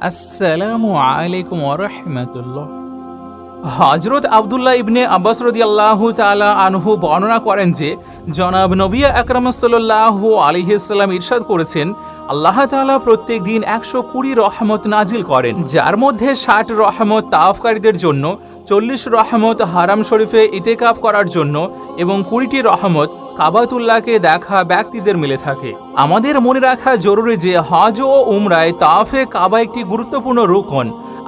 আসসালামু আলাইকুম ওরহমতুল্লাহ হজরত আবদুল্লাহ ইবনে আব্বাস রদিয়াল্লাহ তালা আনহু বর্ণনা করেন যে, জনাব নবিয়া আকরাম সাল্লাহ আলিহাল্লাম ইরশাদ করেছেন, আল্লাহ তাআলা প্রত্যেক দিন একশো কুড়ি রহমত নাজিল করেন, যার মধ্যে ষাট রহমত তাওফকারীদের জন্য, চল্লিশ রহমত হারাম শরীফে ইতেকাফ করার জন্য এবং কুড়িটি রহমত কাবাতুল্লাহকে দেখা ব্যক্তিদের মিলে থাকে। আমাদের মনে রাখা জরুরি যে হজ ও উমরায় তাফে কাবা একটি গুরুত্বপূর্ণ রোকন।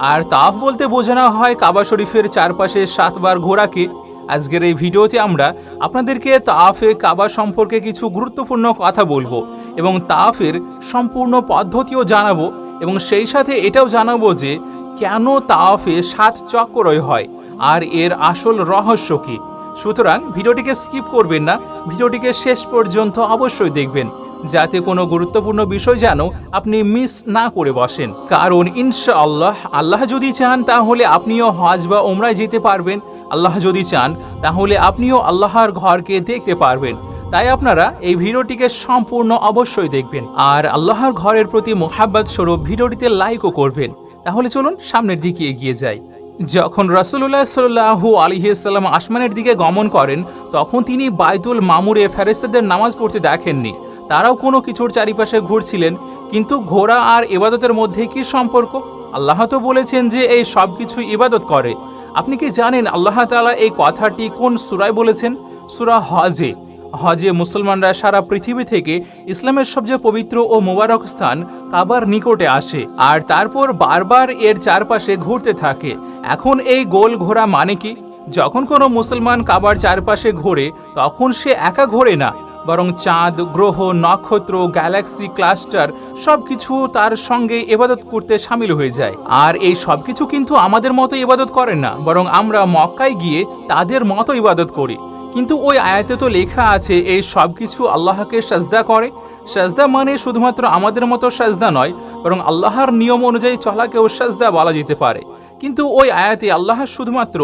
আর তাফ বলতে বোঝানো হয় কাবা শরীফের চারপাশে সাতবার ঘোরাকে আজকের এই ভিডিওতে আমরা আপনাদেরকে তাফে কাবা সম্পর্কে কিছু গুরুত্বপূর্ণ কথা বলব এবং তাফের সম্পূর্ণ পদ্ধতিও জানাব এবং সেই সাথে এটাও জানাব যে কেন তাফে সাত চক্রই হয় আর এর আসল রহস্য কী। সুতরাং ভিডিওটিকে স্কিপ করবেন না, ভিডিওটিকে শেষ পর্যন্ত অবশ্যই দেখবেন, যাতে কোনো গুরুত্বপূর্ণ বিষয় যেন আপনি মিস না করে বসেন। কারণ ইনশাআল্লাহ, আল্লাহ যদি চান তাহলে আপনিও হজ বা ওমরায় যেতে পারবেন। আল্লাহ যদি চান, তাহলে আপনিও আল্লাহর ঘরকে দেখতে পারবেন। তাই আপনারা এই ভিডিওটিকে সম্পূর্ণ অবশ্যই দেখবেন। আর আল্লাহর ঘরের প্রতি মোহাব্বত স্বরূপ ভিডিওটিতে লাইকও করবেন। তাহলে চলুন সামনের দিকে এগিয়ে যাই। যখন রসুল্লাহ সাল্লাহু আলিহাল্লাম আসমানের দিকে গমন করেন, তখন তিনি বাইতুল মামুরে ফেরেস্তাদের নামাজ পড়তে দেখেননি। তারাও কোনো কিছুর চারিপাশে ঘুরছিলেন, কিন্তু ঘোড়া আর ইবাদতের মধ্যে কি সম্পর্ক? আল্লাহ তো বলেছেন যে এই সব কিছু ইবাদত করে। আপনি কি জানেন আল্লাহ তাআলা এই কথাটি কোন সুরায় বলেছেন? সুরা হজে। হজে মুসলমানরা সারা পৃথিবী থেকে ইসলামের সবচেয়ে পবিত্র ও মোবারক স্থান কাবার নিকটে আসে, আর তারপর বারবার এর চারপাশে ঘুরতে থাকে। এখন এই গোল ঘোরা মানে কি? যখন কোনো মুসলমান কাবার চারপাশে ঘোরে, তখন সে একা ঘোরে না, বরং চাঁদ, গ্রহ, নক্ষত্র, গ্যালাক্সি, ক্লাস্টার সবকিছু তার সঙ্গে এবাদত করতে সামিল হয়ে যায়। আর এই সবকিছু কিন্তু আমাদের মতো ইবাদত করে না, বরং আমরা মক্কায় গিয়ে তাদের মতো ইবাদত করি। কিন্তু ওই আয়াতে তো লেখা আছে, এই সব কিছু আল্লাহকে সাজদা করে। সাজদা মানে শুধুমাত্র আমাদের মতো সাজদা নয়, বরং আল্লাহর নিয়ম অনুযায়ী চলাকেও সাজদা বলা যেতে পারে। কিন্তু ওই আয়াতে আল্লাহ শুধুমাত্র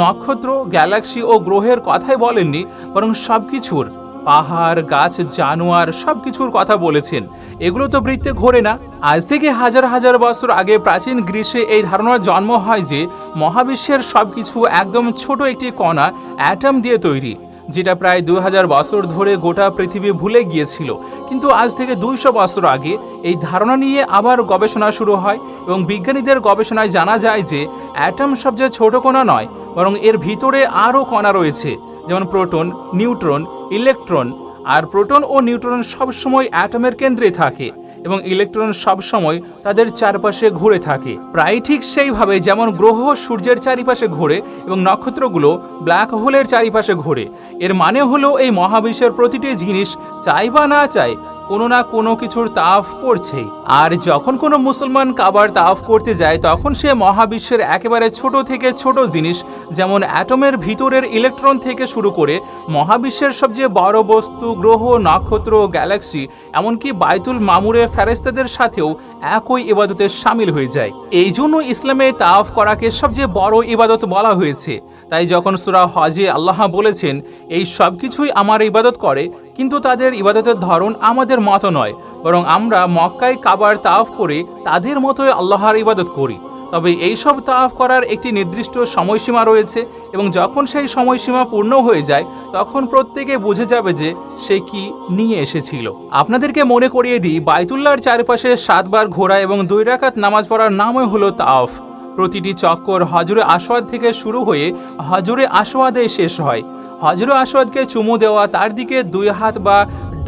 নক্ষত্র, গ্যালাক্সি ও গ্রহের কথাই বলেননি, বরং সব কিছুর পাহাড়, গাছ, জানোয়ার সব কিছুর কথা বলেছেন। এগুলো তো বৃত্তে ঘোরে না। আজ থেকে হাজার হাজার বছর আগে প্রাচীন গ্রীষ্মে এই ধারণার জন্ম হয় যে, মহাবিশ্বের সব কিছু একদম ছোট একটি কণা অ্যাটম দিয়ে তৈরি, যেটা প্রায় দু হাজার বছর ধরে গোটা পৃথিবী ভুলে গিয়েছিল। কিন্তু আজ থেকে দুইশো বছর আগে এই ধারণা নিয়ে আবার গবেষণা শুরু হয় এবং বিজ্ঞানীদের গবেষণায় জানা যায় যে অ্যাটম সবচেয়ে ছোট কণা নয়, বরং এর ভিতরে আরও কণা রয়েছে, যেমন প্রোটন নিউট্রন ইলেকট্রন আর প্রোটন ও নিউট্রন সবসময় অ্যাটমের কেন্দ্রে থাকে এবং ইলেকট্রন সবসময় তাদের চারপাশে ঘুরে থাকে। প্রায় ঠিক সেইভাবে যেমন গ্রহ সূর্যের চারিপাশে ঘোরে এবং নক্ষত্রগুলো ব্ল্যাক হোলের চারিপাশে ঘোরে। এর মানে হলো এই মহাবিশ্বের প্রতিটি জিনিস চাই বা না চায় কোনো না কোনো কিছুর তাফ করছেই আর যখন কোনো মুসলমান কাবার তাফ করতে যায়, তখন সে মহাবিশ্বের একেবারে ছোট থেকে ছোট জিনিস, যেমন অ্যাটমের ভিতরের ইলেকট্রন থেকে শুরু করে মহাবিশ্বের সবচেয়ে বড় বস্তু, গ্রহ, নক্ষত্র, গ্যালাক্সি, এমনকি বাইতুল মামুরে ফেরেস্তাদের সাথেও একই ইবাদতে সামিল হয়ে যায়। এই জন্য ইসলামে তাফ করাকে সবচেয়ে বড় ইবাদত বলা হয়েছে। তাই যখন সুরা হজে আল্লাহ বলেছেন, এই সব কিছুই আমার ইবাদত করে, কিন্তু তাদের ইবাদতের ধরন আমাদের মতো নয়, বরং আমরা মক্কায় কাবার তাফ করে তাদের মতোই আল্লাহর ইবাদত করি। তবে এই সব তাফ করার একটি নির্দিষ্ট সময়সীমা রয়েছে, এবং যখন সেই সময়সীমা পূর্ণ হয়ে যায়, তখন প্রত্যেকে বুঝে যাবে যে সে কি নিয়ে এসেছিল। আপনাদেরকে মনে করিয়ে দিই, বাইতুল্লাহর চারপাশে সাতবার ঘোরা এবং দুই রাকাত নামাজ পড়ার নামই হলো তাফ প্রতিটি চক্কর হজরে আসওয়াদ থেকে শুরু হয়ে হজরে আসওয়াদে শেষ হয়। হজরে আসওয়াদকে চুমু দেওয়া, তার দিকে দুই হাত বা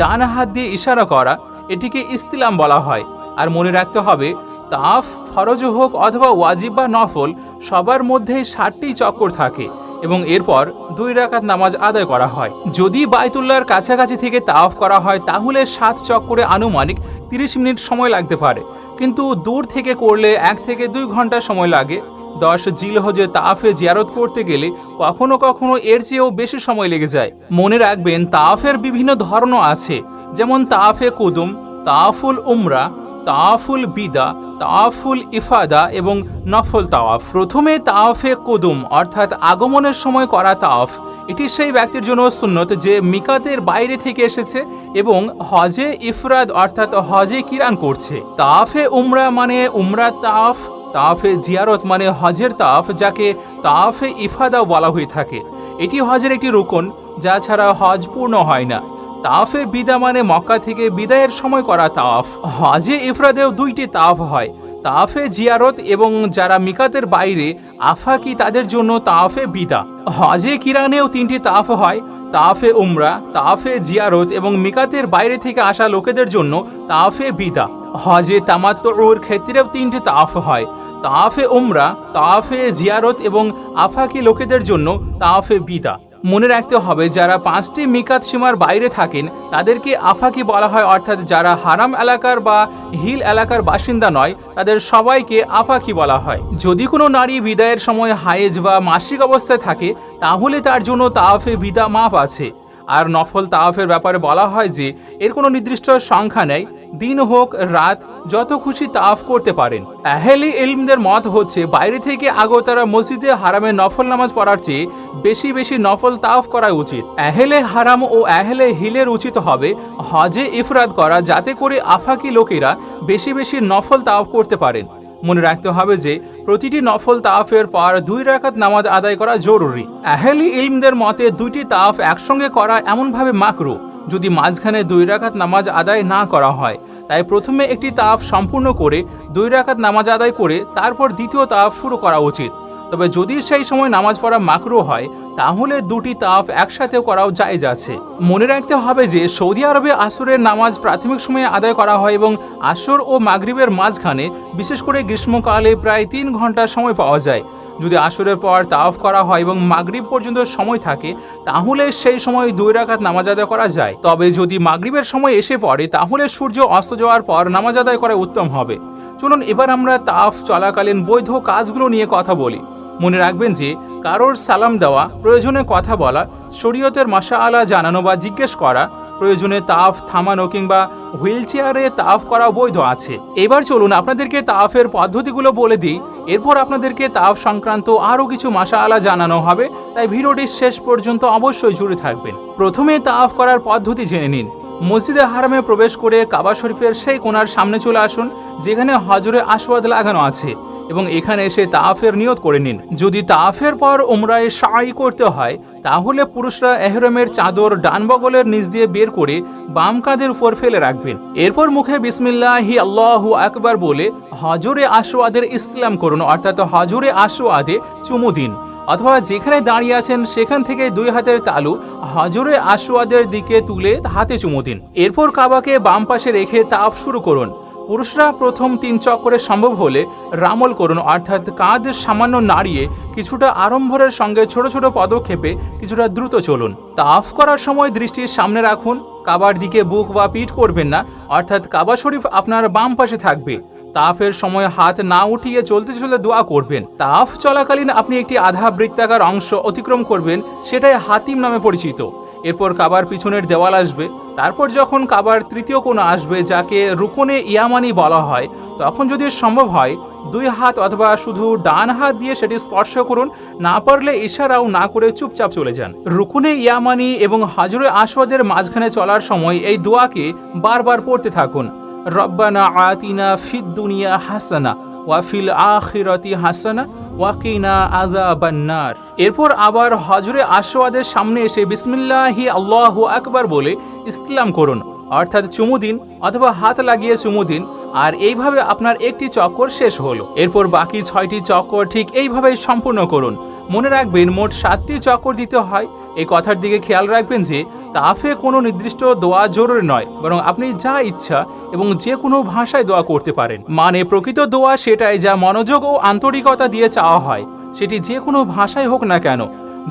ডান হাত দিয়ে ইশারা করা, এটিকে ইস্তিলাম বলা হয়। আর মনে রাখতে হবে, তাফ ফরজ হোক অথবা ওয়াজিব বা নফল, সবার মধ্যেই ষাটটি চক্কর থাকে এবং এরপর দুই রাকাত নামাজ আদায় করা হয়। যদি বাইতুল্লাহর কাছাকাছি থেকে তাওয়াফ করা হয়, তাহলে সাত চক্করে আনুমানিক তিরিশ মিনিট সময় লাগতে পারে। কিন্তু দূর থেকে করলে এক থেকে দুই ঘণ্টা সময় লাগে। দশ জিলহজে তাফে জিয়ারত করতে গেলে কখনো কখনো এর চেয়েও বেশি সময় লেগে যায়। মনে রাখবেন, তাফের বিভিন্ন ধরনও আছে, যেমন তাফে কুদুম, তাফুল উমরা তাওয়াফুল বিদা তাওয়াফুল ইফাদা এবং নফল তাওয়াফ। প্রথমে তাওয়াফে কুদুম, অর্থাৎ আগমনের সময় করা তাওয়াফ। এটি সেই ব্যক্তির জন্য সুন্নত যে মিকাতের বাইরে থেকে এসেছে এবং হজে ইফরাদ অর্থাৎ হজে কিরান করছে। তাফে উমরা মানে উমরা তাফ তাফে জিয়ারত মানে হজের তাফ যাকে তাফে ইফাদা বলা হয়ে থাকে। এটি হজের একটি রুকন, যা ছাড়া হজ পূর্ণ হয় না। তাওয়াফে বিদা মানে মক্কা থেকে বিদায়ের সময় করা তাওয়াফ হজে ইফরাদেও দুইটি তাফ হয়, তাফে জিয়ারত এবং যারা মিকাতের বাইরে আফাকি তাদের জন্য তাফে বিদা? হজে কিরানেও তিনটি তাফ হয়, তাফে উমরা, তাফে জিয়ারত এবং মিকাতের বাইরে থেকে আসা লোকেদের জন্য তাফে বিদা। হজে তামাত্তর ক্ষেত্রেও তিনটি তাফ হয়, তাফে উমরা, তাফে জিয়ারত এবং আফাকি লোকেদের জন্য তাফে বিদা। মনে রাখতে হবে, যারা পাঁচটি মিকাত সীমার বাইরে থাকেন, তাদেরকে আফাকি বলা হয়, অর্থাৎ যারা হারাম এলাকার বা হিল এলাকার বাসিন্দা নয়, তাদের সবাইকে আফাকি বলা হয়। যদি কোনো নারী বিদায়ের সময় হায়েজ বা মাসিক অবস্থায় থাকে, তাহলে তার জন্য তাফে বিদা মাফ আছে। আর নফল তাওয়াফের ব্যাপারে বলা হয় যে, এর কোনো নির্দিষ্ট সংখ্যা নেই। দিন হোক, রাত, যত খুশি তাফ করতে পারেন। আহেলি ইলমদের মত হচ্ছে, বাইরে থেকে আগতারা মসজিদে হারামে নফল নামাজ পড়ার চেয়ে বেশি বেশি নফল তাফ করা উচিত। আহেলে হারাম ও আহেলে হিলের উচিত হবে হজে ইফরাদ করা, যাতে করে আফাকি লোকেরা বেশি বেশি নফল তাওয়াফ করতে পারেন। মনে রাখতে হবে যে প্রতিটি নফল তাফের পর দুই রাকাত নামাজ আদায় করা জরুরি। আহেলি ইলমদের মতে দুইটি তাফ একসঙ্গে করা এমনভাবে মাকরু, যদি মাঝখানে দুই রাকাত নামাজ আদায় না করা হয়। তাই প্রথমে একটি তাফ সম্পূর্ণ করে দুই রাকাত নামাজ আদায় করে তারপর দ্বিতীয় তাফ শুরু করা উচিত। তবে যদি সেই সময় নামাজ পড়া মাকরু হয়, তাহলে দুটি তাফ একসাথেও করাও জায়েজ আছে। মনে রাখতে হবে যে সৌদি আরবে আসরের নামাজ প্রাথমিক সময়ে আদায় করা হয় এবং আসর ও মাগরিবের মাঝখানে বিশেষ করে গ্রীষ্মকালে প্রায় তিন ঘণ্টা সময় পাওয়া যায়। যদি আসরের পর তাফ করা হয় এবং মাগরিব পর্যন্ত সময় থাকে, তাহলে সেই সময় দুই রাকাত নামাজ আদায় করা যায়। তবে যদি মাগরিবের সময় এসে পড়ে, তাহলে সূর্য অস্ত যাওয়ার পর নামাজ আদায় করা উত্তম হবে। চলুন এবার আমরা তাফ চলাকালীন বৈধ কাজগুলো নিয়ে কথা বলি। মনে রাখবেন যে, কারোর সালাম দেওয়া, প্রয়োজনে কথা বলা, শরীয়তের মাসা আলা জানানো বা জিজ্ঞেস করা, প্রয়োজনে তাফ থামানো কিংবা হুইল চেয়ারে তাফ করা বৈধ আছে। এবার চলুন আপনাদেরকে তাফের পদ্ধতিগুলো বলে দিই। এরপর আপনাদেরকে তাফ সংক্রান্ত আরও কিছু মাসা আলা জানানো হবে, তাই ভিডিওটির শেষ পর্যন্ত অবশ্যই জুড়ে থাকবেন। প্রথমে তাফ করার পদ্ধতি জেনে নিন। মসজিদে হারামে প্রবেশ করে কাবা শরীফের সেই কোণার সামনে চলে আসুন, যেখানে হজরে আসওয়াদ লাগানো আছে। এবং এখানে এসে তাফের নিয়ত করে নিন। যদি তাফের পর উমরায় সাই করতে হয়, তাহলে পুরুষরা এহরমের চাদর ডান বগলের নিচ দিয়ে বের করে বাম কাঁধের উপর ফেলে রাখবেন। এরপর মুখে বিসমিল্লাহি আল্লাহু আকবার বলে হজরে আসওয়াদের ইসলাম করুন, অর্থাৎ হজরে আসওয়াদে চুমু দিন। অথবা যেখানে দাঁড়িয়ে আছেন, সেখান থেকে দুই হাতের তালু হজরে আসওয়াদের দিকে তুলে হাতে চুমু দিন। এরপর কাবাকে বাম পাশে রেখে তাফ শুরু করুন। পুরুষরা প্রথম তিন চক্করে সম্ভব হলে রামল করুন অর্থাৎ কাঁধ সামান্য নাড়িয়ে কিছুটা আড়ম্বরের সঙ্গে ছোট ছোট পদক্ষেপে কিছুটা দ্রুত চলুন। তাফ করার সময় দৃষ্টির সামনে রাখুন। কাবার দিকে বুক বা পিঠ করবেন না, অর্থাৎ কাবা শরীফ আপনার বাম পাশে থাকবে। তাফের সময় হাত না উঠিয়ে চলতে চলতে দোয়া করবেন। তাফ চলাকালীন আপনি একটি আধা বৃত্তাকার অংশ অতিক্রম করবেন, সেটাই হাতিম নামে পরিচিত। এরপর কাবার পিছনের দেওয়াল আসবে। তারপর যখন কাবার তৃতীয় কোণ আসবে, যাকে রুকনে ইয়ামানি বলা হয়, তখন যদি সম্ভব হয়, দুই হাত অথবা শুধু ডান হাত দিয়ে সেটি স্পর্শ করুন, না পারলে ইশারাও না করে চুপচাপ চলে যান। রুকুনে ইয়ামানি এবং হাজরে আসওয়াদের মাঝখানে চলার সময় এই দোয়াকে বারবার পড়তে থাকুন। রব্বানা আতিনা ফিদ দুনিয়া হাসানা। ওয়াফিল আখিরতি হাসানা ওয়াকিনা আযাবান্নার। এরপর আবার হজরে আসওয়াদের সামনে এসে বিসমিল্লাহি আল্লাহু আকবার বলে ইসলাম করুন, অর্থাৎ চুমু দিন অথবা হাত লাগিয়ে চুমু দিন, আর এইভাবে আপনার একটি চক্কর শেষ হলো। এরপর বাকি ছয়টি চক্কর ঠিক এইভাবেই সম্পূর্ণ করুন। মনে রাখবেন, মোট সাতটি চক্কর দিতে হয় এই কথার দিকে খেয়াল রাখবেন যে তাফে কোনো নির্দিষ্ট দোয়া জরুরি নয়, বরং আপনি যা ইচ্ছা এবং যে কোনো ভাষায় দোয়া করতে পারেন। মানে প্রকৃত দোয়া সেটাই যা মনোযোগ ও আন্তরিকতা দিয়ে চাওয়া হয়। সেটি যে কোনো ভাষায় হোক না কেন।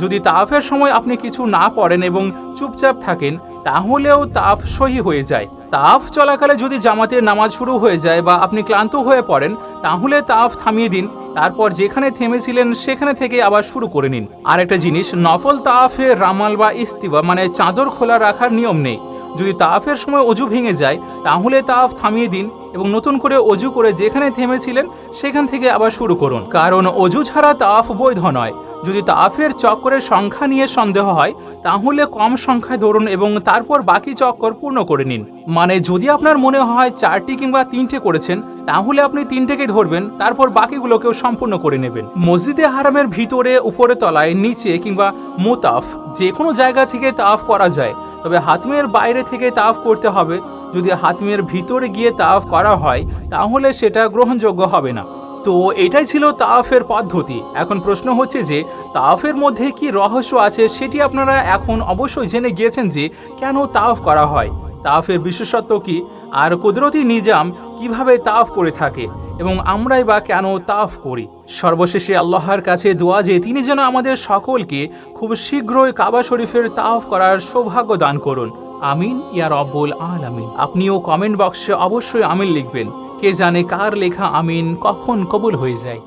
যদি তাফের সময় আপনি কিছু না পড়েন এবং চুপচাপ থাকেন, তাহলেও তাফ সহি হয়ে যায়। তাফ চলাকালে যদি জামাতের নামাজ শুরু হয়ে যায় বা আপনি ক্লান্ত হয়ে পড়েন, তাহলে তাফ থামিয়ে দিন। তারপর যেখানে থেমেছিলেন সেখানে থেকে আবার শুরু করে নিন। আর একটা জিনিস, নফল তাফে রামাল বা ইস্তিবা মানে চাদর খোলা রাখার নিয়ম নেই। যদি তাফের সময় অজু ভেঙে যায়, তাহলে তাফ থামিয়ে দিন এবং নতুন করে অজু করে যেখানে থেমেছিলেন, সেখান থেকে আবার শুরু করুন। কারণ অজু ছাড়া তাফ বৈধ নয়। যদি তাফের চক্করের সংখ্যা নিয়ে সন্দেহ হয়, তাহলে কম সংখ্যায় ধরুন এবং তারপর বাকি চক্কর পূর্ণ করে নিন। মানে যদি আপনার মনে হয় চারটি কিংবা তিনটে করেছেন, তাহলে আপনি তিনটেকে ধরবেন, তারপর বাকিগুলোকেও সম্পূর্ণ করে নেবেন। মসজিদে হারামের ভিতরে, উপরে তলায়, নিচে কিংবা মোতাফ যে কোনো জায়গা থেকে তাফ করা যায়। তবে হাতমের বাইরে থেকে তাফ করতে হবে। যদি হাতমের ভিতরে গিয়ে তাফ করা হয়, তাহলে সেটা গ্রহণযোগ্য হবে না। তো এটাই ছিল তাফের পদ্ধতি। এখন প্রশ্ন হচ্ছে যে, তাফের মধ্যে কি রহস্য আছে সেটি আপনারা এখন অবশ্যই জেনে গিয়েছেন যে কেন তাফ করা হয়। তাফের বিশেষত্ব কি? আর কুদরতি নিজাম কীভাবে তাফ করে থাকে? এবং আমরাই বা কেন তাফ করি? সর্বশেষে আল্লাহর কাছে দোয়া যে তিনি যেন আমাদের সকলকে খুব শীঘ্রই কাবা শরীফের তাফ করার সৌভাগ্য দান করুন। আমিন, ইয়া রব্বুল আলামিন। আপনিও কমেন্ট বক্সে অবশ্যই আমিন লিখবেন। কে জানে কার লেখা আমিন কখন কবুল হয়ে যায়।